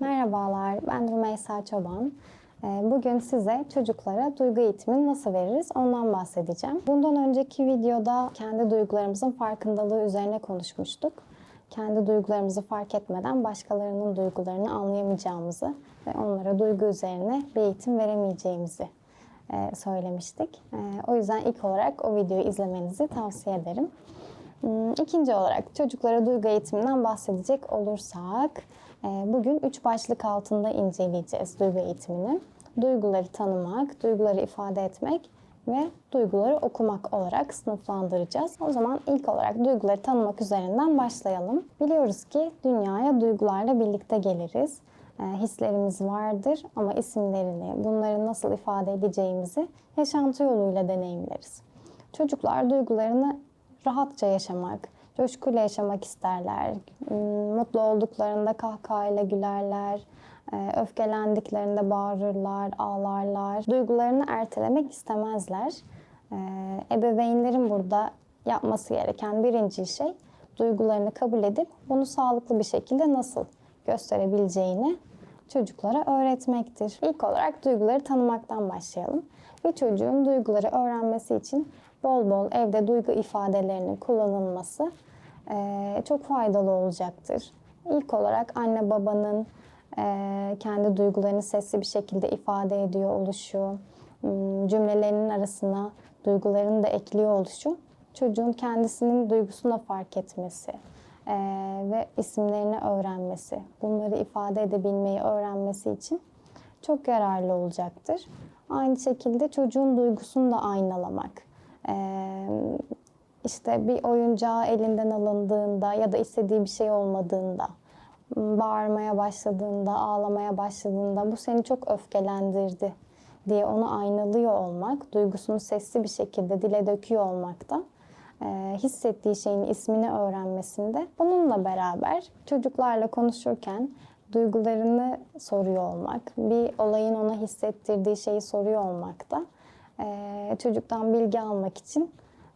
Merhabalar, ben Rümeysa Çoban. Ee, Bugün size çocuklara duygu eğitimini nasıl veririz ondan bahsedeceğim. Bundan önceki videoda kendi duygularımızın farkındalığı üzerine konuşmuştuk. Kendi duygularımızı fark etmeden başkalarının duygularını anlayamayacağımızı ve onlara duygu üzerine bir eğitim veremeyeceğimizi söylemiştik. E, O yüzden ilk olarak o videoyu izlemenizi tavsiye ederim. Hmm, İkinci olarak çocuklara duygu eğitiminden bahsedecek olursak, e, bugün üç başlık altında inceleyeceğiz duygu eğitimini. Duyguları tanımak, duyguları ifade etmek ve duyguları okumak olarak sınıflandıracağız. O zaman ilk olarak duyguları tanımak üzerinden başlayalım. Biliyoruz ki dünyaya duygularla birlikte geliriz. E, Hislerimiz vardır ama isimlerini, bunları nasıl ifade edeceğimizi yaşantı yoluyla deneyimleriz. Çocuklar duygularını rahatça yaşamak, coşkuyla yaşamak isterler. Hmm, Mutlu olduklarında kahkahayla gülerler. Ee, Öfkelendiklerinde bağırırlar, ağlarlar. Duygularını ertelemek istemezler. Ee, Ebeveynlerin burada yapması gereken birinci şey duygularını kabul edip bunu sağlıklı bir şekilde nasıl gösterebileceğini çocuklara öğretmektir. İlk olarak duyguları tanımaktan başlayalım. Bir çocuğun duyguları öğrenmesi için bol bol evde duygu ifadelerinin kullanılması eee, çok faydalı olacaktır. İlk olarak anne babanın eee, kendi duygularını sesli bir şekilde ifade ediyor oluşu, hmm, cümlelerinin arasına duygularını da ekliyor oluşu, çocuğun kendisinin duygusunu da fark etmesi eee, ve isimlerini öğrenmesi, bunları ifade edebilmeyi öğrenmesi için çok yararlı olacaktır. Aynı şekilde çocuğun duygusunu da aynalamak. Ee, işte bir oyuncağı elinden alındığında ya da istediği bir şey olmadığında, bağırmaya başladığında, ağlamaya başladığında bu seni çok öfkelendirdi diye onu aynalıyor olmak, duygusunu sesli bir şekilde dile döküyor olmak da e, hissettiği şeyin ismini öğrenmesinde bununla beraber çocuklarla konuşurken duygularını soruyor olmak, bir olayın ona hissettirdiği şeyi soruyor olmak da e, çocuktan bilgi almak için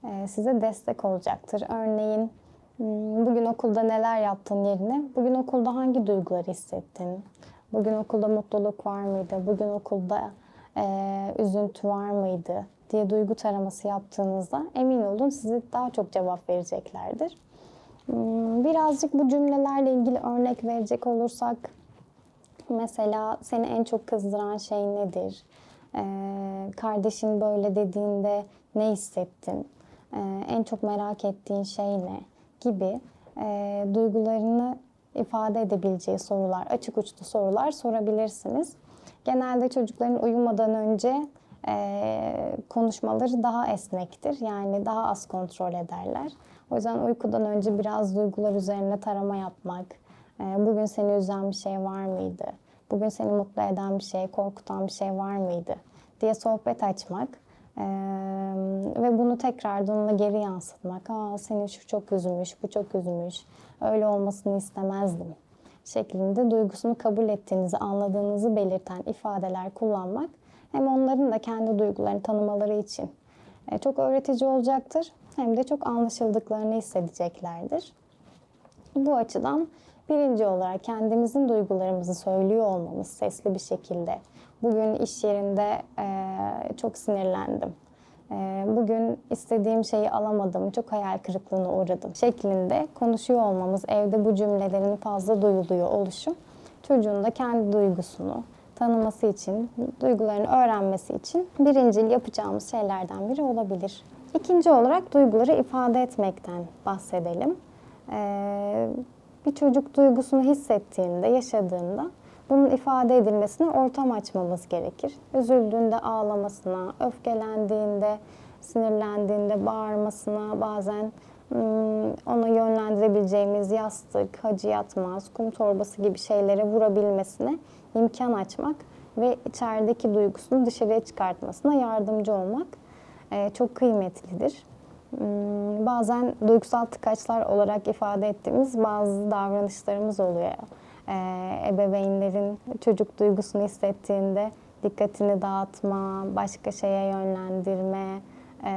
e, size destek olacaktır. Örneğin "Hmm, bugün okulda neler yaptın yerine bugün okulda hangi duyguları hissettin? Bugün okulda mutluluk var mıydı? Bugün okulda e, üzüntü var mıydı? Diye duygu taraması yaptığınızda emin olun size daha çok cevap vereceklerdir. Hmm, Birazcık bu cümlelerle ilgili örnek verecek olursak mesela seni en çok kızdıran şey nedir? Ee, kardeşin böyle dediğinde ne hissettin? Ee, en çok merak ettiğin şey ne? Gibi e, duygularını ifade edebileceği sorular, açık uçlu sorular sorabilirsiniz. Genelde çocukların uyumadan önce e, konuşmaları daha esnektir. Yani daha az kontrol ederler. O yüzden uykudan önce biraz duygular üzerine tarama yapmak, e, bugün seni üzen bir şey var mıydı? Bugün seni mutlu eden bir şey, korkutan bir şey var mıydı? diye sohbet açmak e, ve bunu tekrardan ona geri yansıtmak. Aa seni şu çok üzmüş, bu çok üzmüş, öyle olmasını istemezdim şeklinde duygusunu kabul ettiğinizi, anladığınızı belirten ifadeler kullanmak hem onların da kendi duygularını tanımaları için e, çok öğretici olacaktır hem de çok anlaşıldıklarını hissedeceklerdir. Bu açıdan birinci olarak kendimizin duygularımızı söylüyor olmamız sesli bir şekilde. Bugün iş yerinde e, çok sinirlendim. E, bugün istediğim şeyi alamadım, çok hayal kırıklığına uğradım şeklinde konuşuyor olmamız, evde bu cümlelerin fazla duyuluyor oluşu çocuğun da kendi duygusunu tanıması için, duygularını öğrenmesi için birincil yapacağımız şeylerden biri olabilir. İkinci olarak duyguları ifade etmekten bahsedelim. Ee, bir çocuk duygusunu hissettiğinde, yaşadığında bunun ifade edilmesine ortam açmamız gerekir. Üzüldüğünde ağlamasına, öfkelendiğinde, sinirlendiğinde bağırmasına, bazen hmm, onu yönlendirebileceğimiz yastık, hacı yatmaz, kum torbası gibi şeylere vurabilmesine imkan açmak ve içerideki duygusunu dışarıya çıkartmasına yardımcı olmak e, çok kıymetlidir. Hmm, Bazen duygusal tıkaçlar olarak ifade ettiğimiz bazı davranışlarımız oluyor. E, Ebeveynlerin çocuk duygusunu hissettiğinde dikkatini dağıtma, başka şeye yönlendirme, Ee,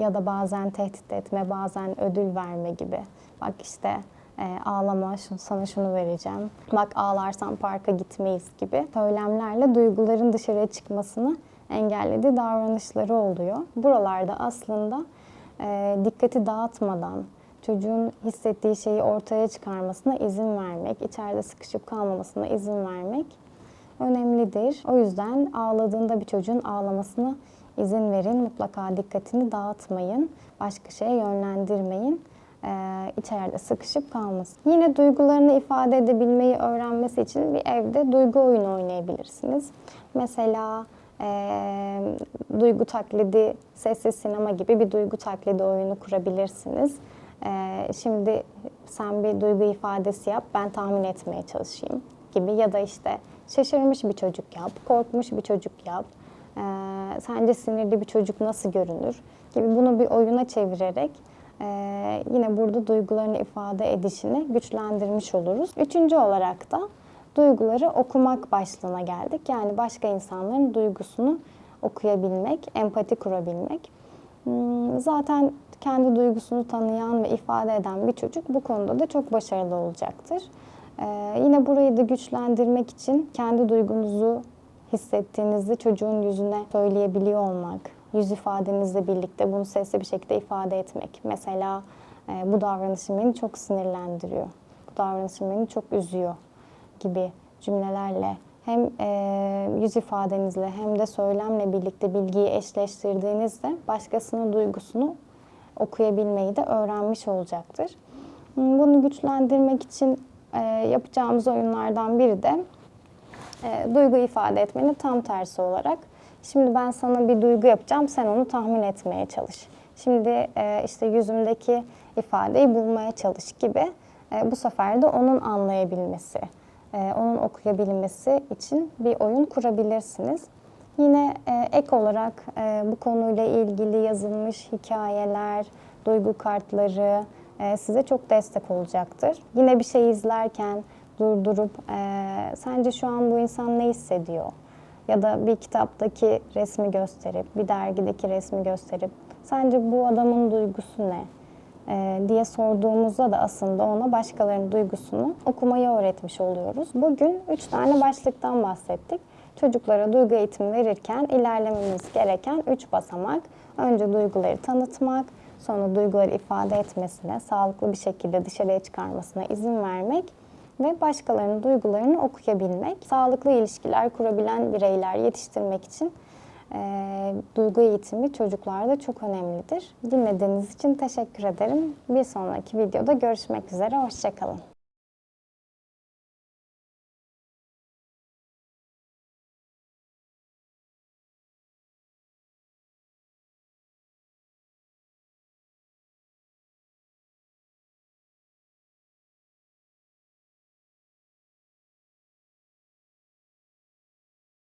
ya da bazen tehdit etme, bazen ödül verme gibi. Bak işte e, ağlama, şunu, sana şunu vereceğim. Bak ağlarsan parka gitmeyiz gibi söylemlerle duyguların dışarıya çıkmasını engellediği davranışları oluyor. Buralarda aslında e, dikkati dağıtmadan, çocuğun hissettiği şeyi ortaya çıkarmasına izin vermek, içeride sıkışıp kalmamasına izin vermek önemlidir. O yüzden ağladığında bir çocuğun ağlamasına izin verin. Mutlaka dikkatini dağıtmayın. Başka şeye yönlendirmeyin. İçeride sıkışıp kalmasın. Yine duygularını ifade edebilmeyi öğrenmesi için bir evde duygu oyunu oynayabilirsiniz. Mesela e, duygu taklidi, sessiz sinema gibi bir duygu taklidi oyunu kurabilirsiniz. E, şimdi sen bir duygu ifadesi yap, ben tahmin etmeye çalışayım gibi ya da işte şaşırmış bir çocuk yap, korkmuş bir çocuk yap, e, sence sinirli bir çocuk nasıl görünür gibi bunu bir oyuna çevirerek e, yine burada duygularını ifade edişini güçlendirmiş oluruz. Üçüncü olarak da duyguları okumak başlığına geldik. Yani başka insanların duygusunu okuyabilmek, empati kurabilmek. Hmm, Zaten kendi duygusunu tanıyan ve ifade eden bir çocuk bu konuda da çok başarılı olacaktır. Ee, yine burayı da güçlendirmek için kendi duygunuzu hissettiğinizde çocuğun yüzüne söyleyebiliyor olmak, yüz ifadenizle birlikte bunu sesli bir şekilde ifade etmek. Mesela e, bu davranışım beni çok sinirlendiriyor, bu davranışım beni çok üzüyor gibi cümlelerle hem e, yüz ifadenizle hem de söylemle birlikte bilgiyi eşleştirdiğinizde başkasının duygusunu okuyabilmeyi de öğrenmiş olacaktır. Bunu güçlendirmek için e, yapacağımız oyunlardan biri de e, duygu ifade etmenin tam tersi olarak. Şimdi ben sana bir duygu yapacağım, sen onu tahmin etmeye çalış. Şimdi e, işte yüzümdeki ifadeyi bulmaya çalış gibi. E, bu sefer de onun anlayabilmesi, e, onun okuyabilmesi için bir oyun kurabilirsiniz. Yine e, ek olarak e, bu konuyla ilgili yazılmış hikayeler, duygu kartları e, size çok destek olacaktır. Yine bir şey izlerken durdurup e, sence şu an bu insan ne hissediyor? Ya da bir kitaptaki resmi gösterip, bir dergideki resmi gösterip sence bu adamın duygusu ne? e, diye sorduğumuzda da aslında ona başkalarının duygusunu okumayı öğretmiş oluyoruz. Bugün üç tane başlıktan bahsettik. Çocuklara duygu eğitimi verirken ilerlememiz gereken üç basamak. Önce duyguları tanıtmak, sonra duyguları ifade etmesine, sağlıklı bir şekilde dışarıya çıkarmasına izin vermek ve başkalarının duygularını okuyabilmek. Sağlıklı ilişkiler kurabilen bireyler yetiştirmek için e, duygu eğitimi çocuklarda çok önemlidir. Dinlediğiniz için teşekkür ederim. Bir sonraki videoda görüşmek üzere. Hoşçakalın.